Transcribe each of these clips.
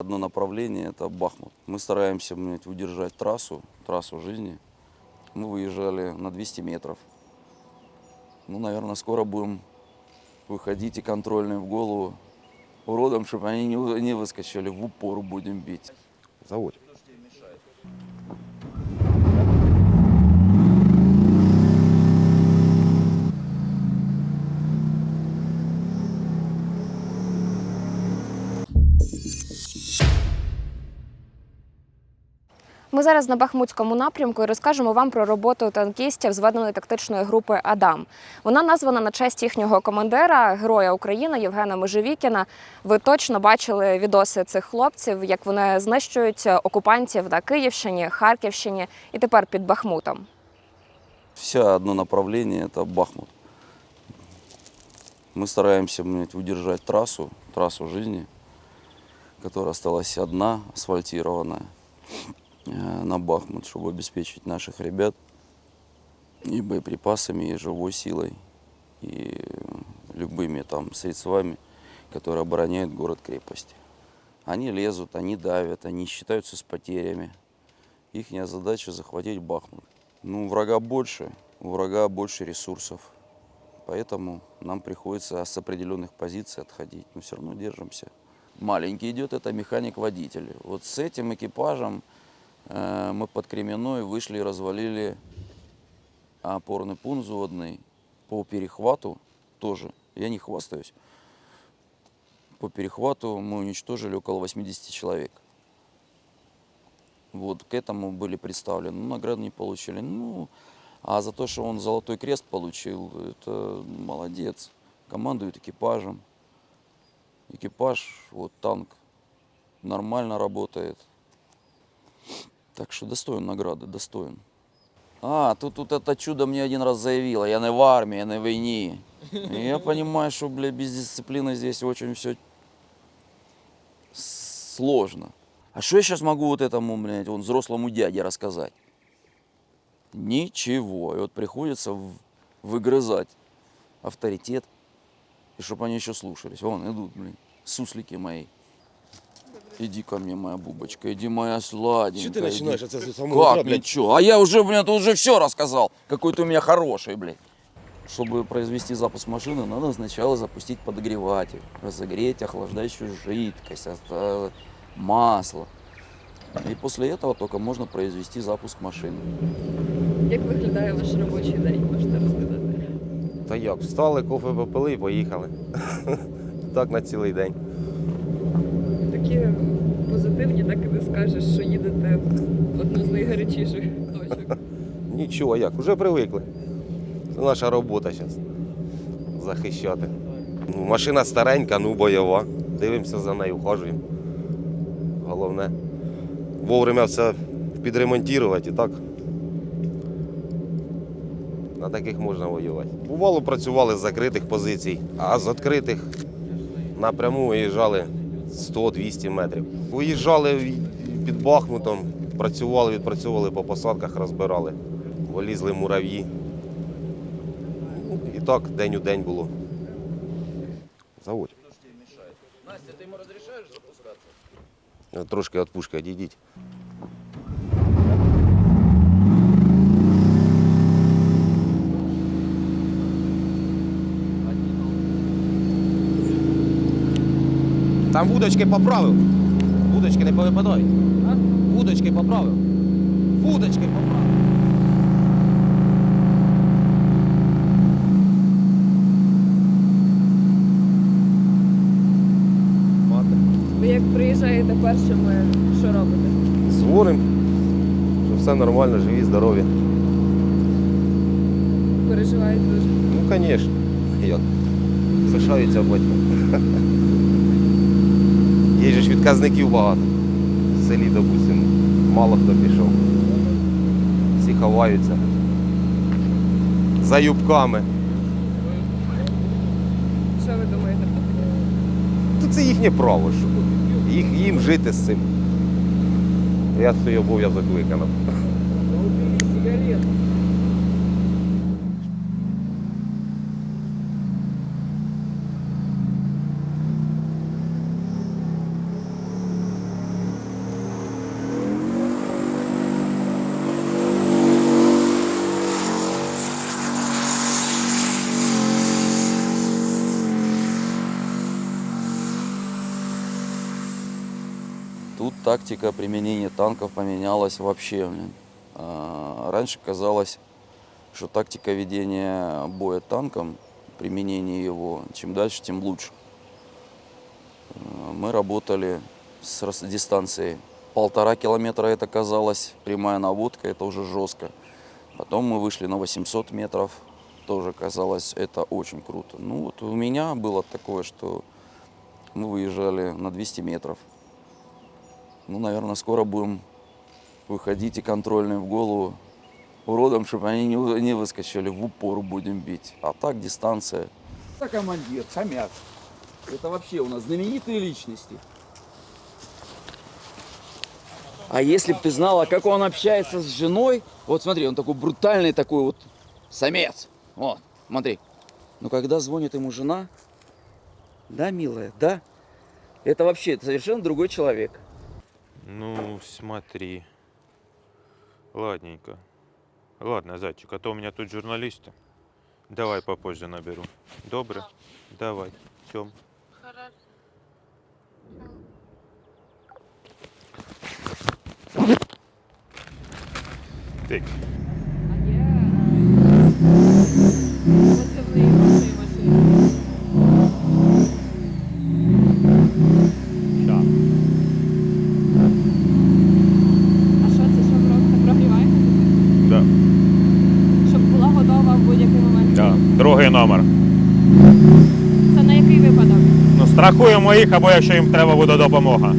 Одно направление – это Бахмут. Мы стараемся блядь, удержать трассу, трассу жизни. Мы выезжали на 200 метров. Ну, наверное, скоро будем выходить и контрольные в голову уродам, чтобы они не, не выскочили. В упор будем бить. Заводь. Ми зараз на Бахмутському напрямку і розкажемо вам про роботу танкістів зведеної тактичної групи Адам. Вона названа на честь їхнього командира, героя України Євгена Межевікіна. Ви точно бачили відоси цих хлопців, як вони знищують окупантів на Київщині, Харківщині і тепер під Бахмутом. Все одно направление – это Бахмут. Мы стараемся блядь, удержать трассу, трассу жизни, которая осталась одна, асфальтированная, э, На Бахмут, чтобы обеспечить наших ребят и боеприпасами, и живой силой, и любыми там средствами, которые обороняют город-крепость. Они лезут, они давят, они считаются с потерями. Их задача захватить Бахмут. Ну, врага больше, у врага больше ресурсов. Поэтому нам приходится с определенных позиций отходить, но все равно держимся. Маленький идет, это механик-водитель. Вот с этим экипажем э, мы под Кременной вышли и развалили опорный пункт взводный по перехвату тоже. Я не хвастаюсь. По перехвату мы уничтожили около 80 человек. Вот к этому были представлены. Ну, награды не получили. Ну, а за то, что он золотой крест получил, это молодец. Командует экипажем. Экипаж, вот танк, нормально работает. Так что достоин награды, достоин. А, тут, тут это чудо мне один раз заявило. Я не в армии, я не в войне. И я понимаю, что, бля, без дисциплины здесь очень все сложно. А что я сейчас могу вот этому, блядь, вон, взрослому дяде рассказать? Ничего. И вот приходится выгрызать авторитет, и чтобы они еще слушались. Вон идут, блин, суслики мои. Иди ко мне, моя бубочка, иди, моя сладенькая. Що ти иди. починаєш оце з самого Как утра, блядь? ничего? А я уже, блин, тут уже все рассказал. Какой ты у меня хороший, блядь. Чтобы произвести запуск машины, надо сначала запустить подогреватель, разогреть охлаждающую жидкость, оста- масло. И после этого только можно произвести запуск машины. Як виглядає ваш робочий день? Можете розповідати? Та як? Встали, кофе попили і поїхали. так на цілий день. так і не скажеш, що їдете в одну з найгарячіших точок. Нічого, як, вже привикли. Це наша робота зараз. Захищати. Ну, машина старенька, ну бойова. Дивимося за нею, ухажуємо. Головне. Вовремя все підремонтувати і так. На таких можна воювати. Бувало, працювали з закритих позицій, а з відкритих напряму виїжджали 100-200 метрів. Виїжджали під Бахмутом, працювали, відпрацьовували по посадках, розбирали, вилізли мурав'ї. І так день у день було. Заводь. Настя, ти йому розрішаєш запускатися? Трошки від пушки відійдіть. Там вудочки поправив. Вудочки не повипадають. Вудочки поправив. Вудочки поправив. Ви як приїжджаєте першими, що робите? Зворим, що все нормально, живі, здорові. Переживаєте дуже. Ну, звісно. Як? Залишаються батько. Є ж відказників багато. В селі, допустимо, мало хто пішов. Всі ховаються. За юбками. Що ви думаєте про таке? Це їхнє право, що їх, їм жити з цим. Я свій обов'язок виконав. Тут тактика применения танков поменялась вообще. А, Раньше казалось, что тактика ведения боя танком, применение его, чем дальше, тем лучше. Мы работали с дистанцией полтора километра, это казалось, прямая наводка, это уже жестко. Потом мы вышли на 800 метров, тоже казалось, это очень круто. Ну вот у меня было такое, что мы выезжали на 200 метров. Ну, наверное, скоро будем выходить и контрольные в голову уродам, чтобы они не, не выскочили, в упор будем бить. А так дистанция. Это командир, хомяк. Это вообще у нас знаменитые личности. А если бы ты знала, как он общается с женой, вот смотри, он такой брутальный такой вот самец. Вот, смотри. Но когда звонит ему жена, да, милая, да, это вообще совершенно другой человек. Ну, смотри. Ладненько. Ладно, зайчик, а то у меня тут журналисты. Давай попозже наберу. Добре? Давай. Тём. Так, А є страхуємо їх, або якщо їм треба буде допомога.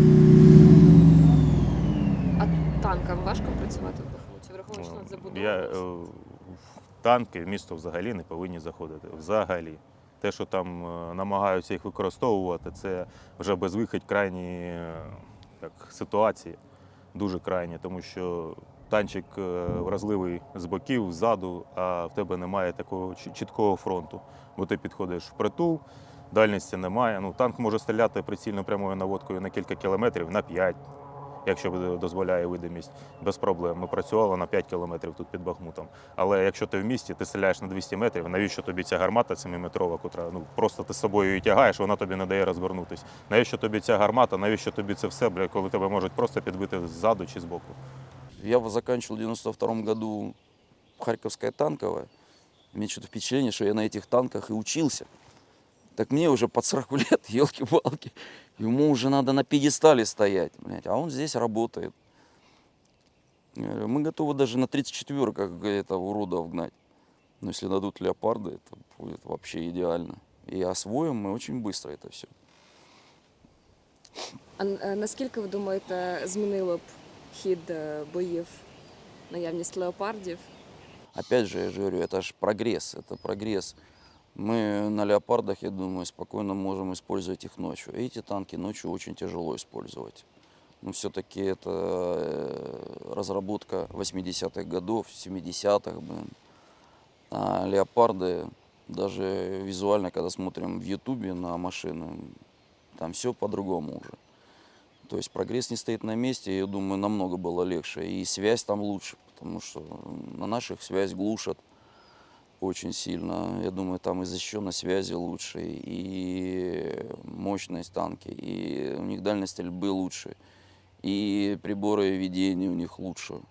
А танкам важко працювати в Бахмуті, враховуючи над Я, е, забудовою? танки в місто взагалі не повинні заходити. Взагалі. Те, що там е, намагаються їх використовувати, це вже безвихідь крайні е, як, ситуації, дуже крайні, тому що танчик вразливий з боків, ззаду, а в тебе немає такого чіткого фронту. Бо ти підходиш в притул, дальності немає. Ну, танк може стріляти прицільно прямою наводкою на кілька кілометрів, на 5, якщо дозволяє видимість, без проблем. Ми працювали на 5 кілометрів тут під Бахмутом. Але якщо ти в місті, ти стріляєш на 200 метрів, навіщо тобі ця гармата 7-метрова, котра ну просто ти з собою її тягаєш, вона тобі не дає розвернутися. Навіщо тобі ця гармата, навіщо тобі це все, бля, коли тебе можуть просто підбити ззаду чи збоку? Я вот в 92 году Харьковское танковое. У меня что-то впечатление, что я на этих танках и учился. Так мне уже под 40 лет, елки-палки. Ему уже надо на пьедестале стоять, блядь, а он здесь работает. Я говорю, Мы готовы даже на 34-ках это уродов гнать. Но если дадут леопарды, это будет вообще идеально. И освоим мы очень быстро это все. А е, наскільки ви думаєте, змінило б хід е, боїв наявність леопардів? Опять же, я же говорю, это же прогресс, это прогресс. Мы на леопардах, я думаю, спокойно можем использовать их ночью. Эти танки ночью очень тяжело использовать. Но все-таки это э, разработка 80-х годов, 70-х, блин. А леопарды, даже визуально, когда смотрим в Ютубе на машины, там все по-другому уже. То есть прогресс не стоит на месте, я думаю, намного было легче. И связь там лучше, потому что на наших связь глушат очень сильно. Я думаю, там и защищенность связи лучше, и мощность танки, и у них дальность стрельбы лучше, и приборы ведения у них лучше.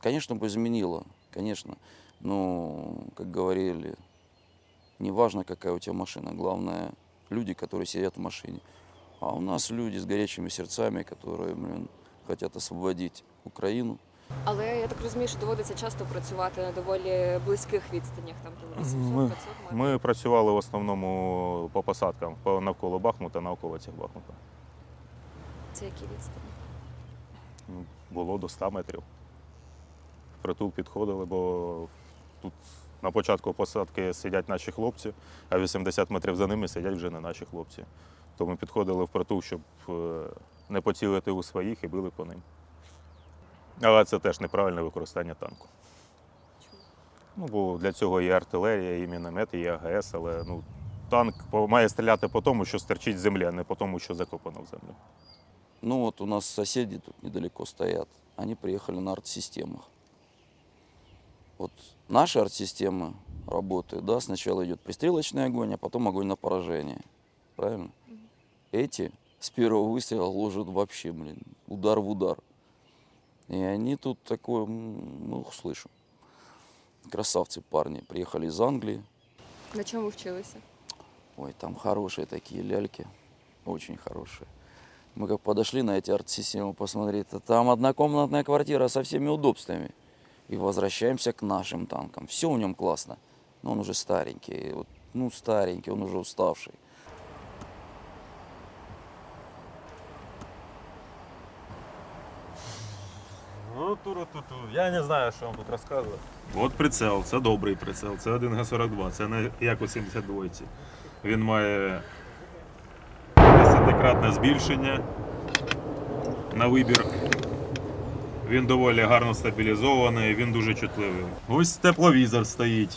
Конечно, бы изменило, конечно. Но, как говорили, не важно, какая у тебя машина, главное люди, которые сидят в машине. А у нас люди с горячими сердцами, которые, блин, хотят освободить Украину. Але я так розумію, що доводиться часто працювати на доволі близьких відстанях, там 800 Ми- 500 метрів. Ми працювали в основному по посадкам по- навколо Бахмута, на околицях Бахмута. Це які відстані? Ну, Було до 100 метрів. Притул підходили, бо тут на початку посадки сидять наші хлопці, а 80 метрів за ними сидять вже не наші хлопці. То ми підходили в притул, щоб е, не поцілити у своїх і били по ним. Але це теж неправильне використання танку. Ну, бо для цього є артилерія, і міномет, і АГС, але ну, танк по- має стріляти по тому, що стерчить з землі, а не по тому, що закопано в землю. Ну вот у нас соседи тут недалеко стоят. Они приехали на арт-системах. Вот наши арт-системы работают, да, сначала идет пристрелочный огонь, а потом огонь на поражение. Правильно? Эти с первого выстрела ложат вообще, блин, удар в удар. И они тут такое, ну, слышу. Красавцы парни, приехали из Англии. На чому вчилися? Ой, там хорошие такие ляльки, очень хорошие. Мы как подошли на эти арт-системы посмотреть, а там однокомнатная квартира со всеми удобствами. И возвращаемся к нашим танкам. Все в нем классно. Но он уже старенький, вот, ну старенький, он уже уставший. Туру-ту-ту. Я не знаю, що вам тут розказувати. От прицел, це добрий прицел, це 1Г42, це не як у 72. Він має 10-кратне збільшення на вибір. Він доволі гарно стабілізований, він дуже чутливий. Ось тепловізор стоїть.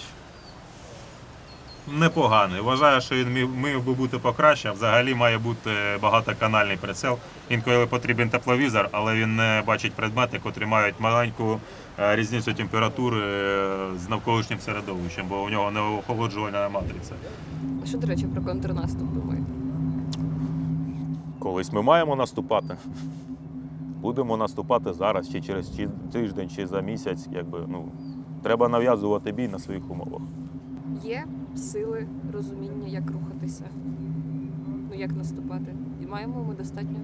Непоганий. Вважаю, що він міг, міг би бути покраще. Взагалі має бути багатоканальний прицел. Інколи потрібен тепловізор, але він не бачить предмети, котрі мають маленьку е, різницю температури е, з навколишнім середовищем, бо у нього не охолоджувальна матриця. А що, до речі, про контрнаступ думаєте? Колись ми маємо наступати. Будемо наступати зараз, чи через тиждень, чи за місяць. Якби, ну, треба нав'язувати бій на своїх умовах. Є сили, розуміння, як рухатися, ну як наступати. І маємо ми достатньо.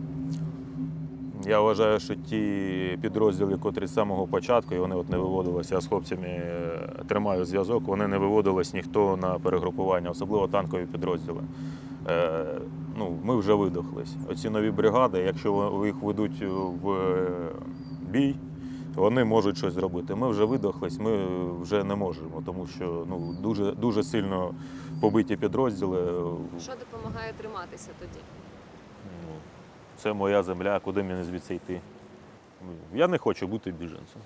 Я вважаю, що ті підрозділи, котрі з самого початку, і вони от не виводилися, я з хлопцями е, тримаю зв'язок, вони не виводились ніхто на перегрупування, особливо танкові підрозділи. Е, ну, ми вже видохлись. Оці нові бригади, якщо їх ведуть в е, бій, вони можуть щось зробити. Ми вже видохлись, ми вже не можемо, тому що ну, дуже, дуже сильно побиті підрозділи. Що допомагає триматися тоді? Ну, Це моя земля, куди мені звідси йти. Я не хочу бути біженцем.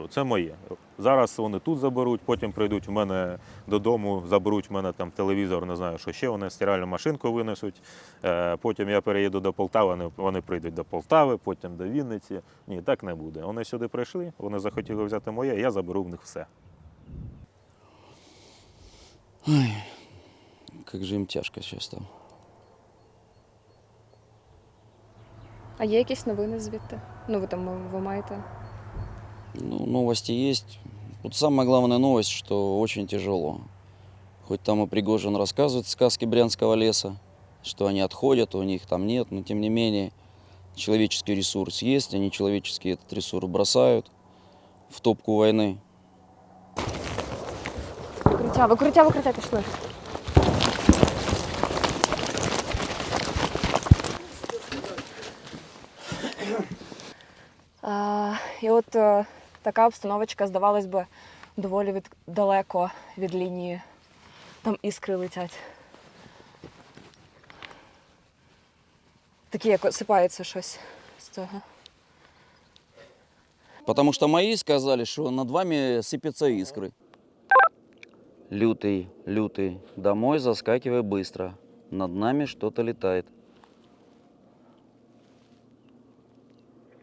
Що це моє. Зараз вони тут заберуть, потім прийдуть в мене додому, заберуть в мене там телевізор, не знаю, що ще вони стиральну машинку винесуть. Е, Потім я переїду до Полтави, вони, прийдуть до Полтави, потім до Вінниці. Ні, так не буде. Вони сюди прийшли, вони захотіли взяти моє, я заберу в них все. Как же им тяжко сейчас там. А є якісь новини звідти? Ну ви там ви маєте. Ну, новости есть. Вот самая главная новость, что очень тяжело. Хоть там и Пригожин рассказывает сказки Брянского леса, что они отходят, у них там нет, но тем не менее человеческий ресурс есть, они человеческий этот ресурс бросают в топку войны. Викриття, викриття, викриття пішли. А, і от е, така обстановочка, здавалось би, доволі від, далеко від лінії. Там іскри летять. Такі, як осипається щось з цього. Потому что мои сказали, что над вами сыпятся искры. Лютый, лютый, домой заскакивай быстро. Над нами что-то летает.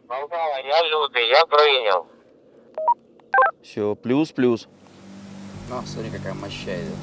Полтава, я лютый, я прийняв. Все, плюс-плюс. Ну, смотри, какая моща идет.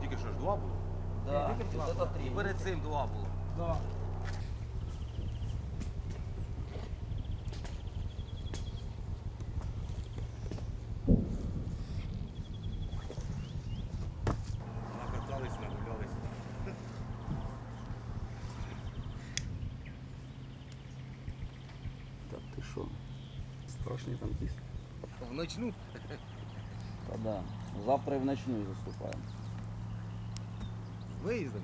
Тільки що ж два було? Да, вот это три. Перед цим два було. Накатались, нагулялись. Да ты шо? Страшный танкист. В ночну Да, да. Завтра и в ночную заступаем. виїздом.